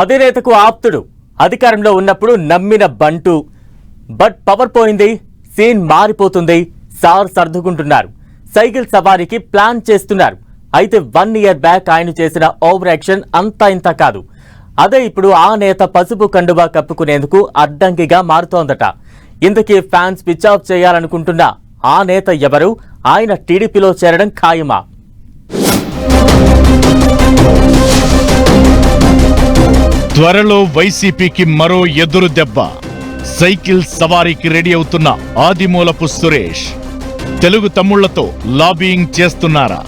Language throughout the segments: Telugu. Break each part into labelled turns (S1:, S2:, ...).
S1: అధినేతకు ఆప్తుడు. అధికారంలో ఉన్నప్పుడు నమ్మిన బంటు. బట్ పవర్ పోయింది సీన్ మారిపోతుంది సార్ సర్దుకుంటున్నారు. సైకిల్ సవారీకి ప్లాన్ చేస్తున్నారు. అయితే వన్ ఇయర్ బ్యాక్ ఆయన చేసిన ఓవర్ యాక్షన్ అంతా ఇంత కాదు. అదే ఇప్పుడు ఆ నేత పసుపు కండువా కప్పుకునేందుకు అడ్డంకిగా మారుతోందట. ఇందుకే ఫ్యాన్స్ స్విచ్ ఆఫ్ చేయాలనుకుంటున్న ఆ నేత ఎవరు? ఆయన టీడీపీలో చేరడం ఖాయమా?
S2: త్వరలో వైసీపీకి మరో ఎదురు దెబ్బ. సైకిల్ సవారీకి రెడీ అవుతున్న ఆదిమూలపు సురేష్. తెలుగు తమ్ముళ్ళతో లాబీయింగ్ చేస్తున్నారా?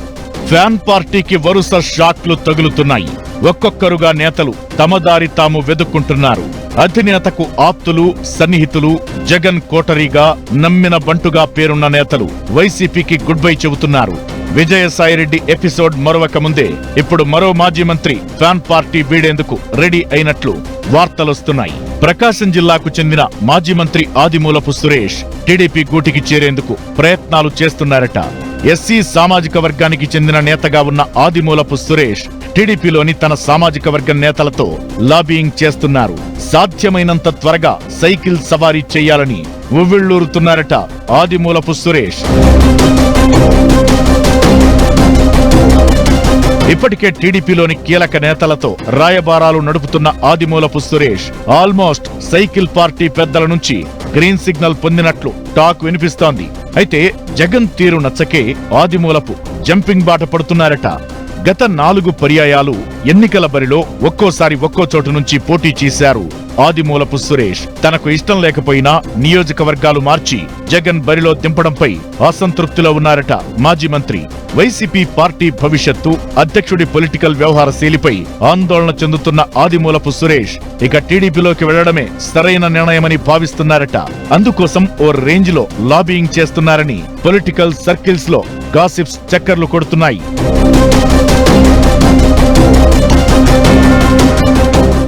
S2: ఫ్యాన్ పార్టీకి వరుస షాక్లు తగులుతున్నాయి. ఒక్కొక్కరుగా నేతలు తమ దారి తాము వెదుక్కుంటున్నారు. అధినేతకు ఆప్తులు సన్నిహితులు జగన్ కోటరీగా నమ్మిన బంటుగా పేరున్న నేతలు వైసీపీకి గుడ్ బై చెబుతున్నారు. విజయసాయిరెడ్డి ఎపిసోడ్ మరొక ముందే. ఇప్పుడు మరో మాజీ మంత్రి ఫ్యాన్ పార్టీ వీడేందుకు రెడీ అయినట్లు వార్తలొస్తున్నాయి ప్రకాశం జిల్లాకు చెందిన మాజీ మంత్రి ఆదిమూలపు సురేష్ టీడీపీ గూటికి చేరేందుకు ప్రయత్నాలు చేస్తున్నారట. ఎస్సీ సామాజిక వర్గానికి చెందిన నేతగా ఉన్న ఆదిమూలపు సురేష్ టీడీపీలోని తన సామాజిక వర్గం నేతలతో లాబీయింగ్ చేస్తున్నారు. సాధ్యమైనంత త్వరగా సైకిల్ సవారీ చేయాలని ఉవ్విళ్ళూరుతున్నారట ఆదిమూలపు సురేష్. ఇప్పటికే టీడీపీలోని కీలక నేతలతో రాయబారాలు నడుపుతున్న Adimulapu Suresh almost cycle party పెద్దల నుంచి గ్రీన్ సిగ్నల్ పొందినట్లు టాక్ వినిపిస్తోంది. అయితే జగన్ తీరు నచ్చకే ఆదిమూలపు జంపింగ్ బాట పడుతున్నారట. గత నాలుగు పర్యాయాలు ఎన్నికల బరిలో ఒక్కోసారి ఒక్కో చోటు నుంచి పోటీ చేశారు ఆదిమూలపు సురేష్. తనకు ఇష్టం లేకపోయినా నియోజకవర్గాలు మార్చి జగన్ బరిలో దింపడంపై అసంతృప్తిలో ఉన్నారట మాజీ మంత్రి. వైసీపీ పార్టీ భవిష్యత్తు అధ్యక్షుడి పొలిటికల్ వ్యవహార శైలిపై ఆందోళన చెందుతున్న ఆదిమూలపు సురేష్ ఇక టీడీపీలోకి వెళ్ళడమే సరైన నిర్ణయమని భావిస్తున్నారట. అందుకోసం ఓ రేంజ్లో లాబీయింగ్ చేస్తున్నారని పొలిటికల్ సర్కిల్స్లో గాసిప్స్ చక్కర్లు కొడుతున్నాయి.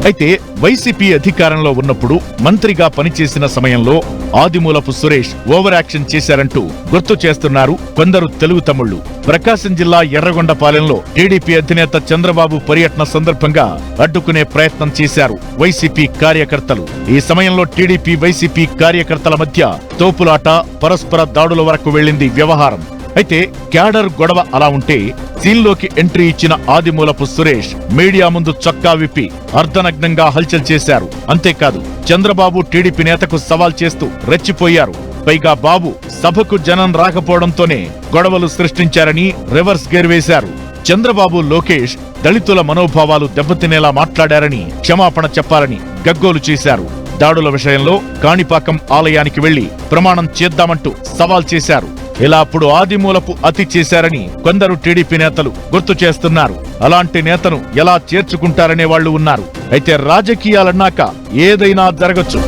S2: అయితే వైసీపీ అధికారంలో ఉన్నప్పుడు మంత్రిగా పనిచేసిన సమయంలో ఆదిమూలపు సురేష్ ఓవర్ యాక్షన్ చేశారంటూ గుర్తు చేస్తున్నారు కొందరు తెలుగు తమ్ముళ్ళు ప్రకాశం జిల్లా ఎర్రగొండపాలెంలో టీడీపీ అధినేత చంద్రబాబు పర్యటన సందర్భంగా అడ్డుకునే ప్రయత్నం చేశారు వైసీపీ కార్యకర్తలు. ఈ సమయంలో టీడీపీ వైసీపీ కార్యకర్తల మధ్య తోపులాట పరస్పర దాడుల వరకు వెళ్ళింది వ్యవహారం. అయితే క్యాడర్ గొడవ అలా ఉంటే సీన్లోకి ఎంట్రీ ఇచ్చిన ఆదిమూలపు సురేష్ మీడియా ముందు చొక్కా విప్పి అర్ధనగ్నంగా హల్చల్ చేశారు. అంతేకాదు చంద్రబాబు టీడీపీ నేతకు సవాల్ చేస్తూ రెచ్చిపోయారు. పైగా బాబు సభకు జనం రాకపోవడంతోనే గొడవలు సృష్టించారని రివర్స్ గేర్ వేశారు. చంద్రబాబు లోకేష్ దళితుల మనోభావాలు దెబ్బతినేలా మాట్లాడారని క్షమాపణ చెప్పాలని గగ్గోలు చేశారు. దాడుల విషయంలో కాణిపాకం ఆలయానికి వెళ్ళి ప్రమాణం చేద్దామంటూ సవాల్ చేశారు. ఇలా అప్పుడు ఆదిమూలపు అతి చేశారని కొందరు టీడీపీ నేతలు గుర్తు చేస్తున్నారు. అలాంటి నేతను ఎలా చేర్చుకుంటారనే వాళ్ళు ఉన్నారు. అయితే రాజకీయాలన్నాక ఏదైనా జరగచ్చు.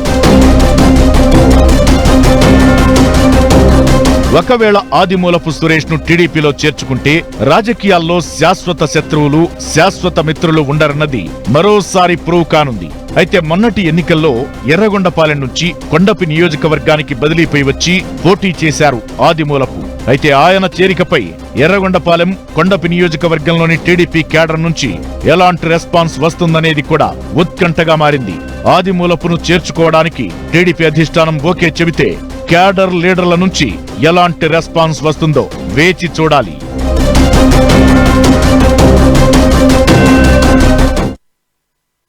S2: ఒకవేళ ఆదిమూలపు సురేష్ను టీడీపీలో చేర్చుకుంటే రాజకీయాల్లో శాశ్వత శత్రువులు శాశ్వత మిత్రులు ఉండరన్నది మరోసారి ప్రూవ్ కానుంది. అయితే మొన్నటి ఎన్నికల్లో ఎర్రగొండపాలెం నుంచి కొండపి నియోజకవర్గానికి బదిలీపై వచ్చి పోటీ చేశారు ఆదిమూలపు. అయితే ఆయన చేరికపై ఎర్రగొండపాలెం కొండపి నియోజకవర్గంలోని టీడీపీ కేడర్ నుంచి ఎలాంటి రెస్పాన్స్ వస్తుందనేది కూడా ఉత్కంఠగా మారింది. ఆదిమూలపును చేర్చుకోవడానికి టీడీపీ అధిష్టానం ఓకే చెబితే క్యాడర్ లీడర్ల నుంచి ఎలాంటి రెస్పాన్స్ వస్తుందో వేచి చూడాలి.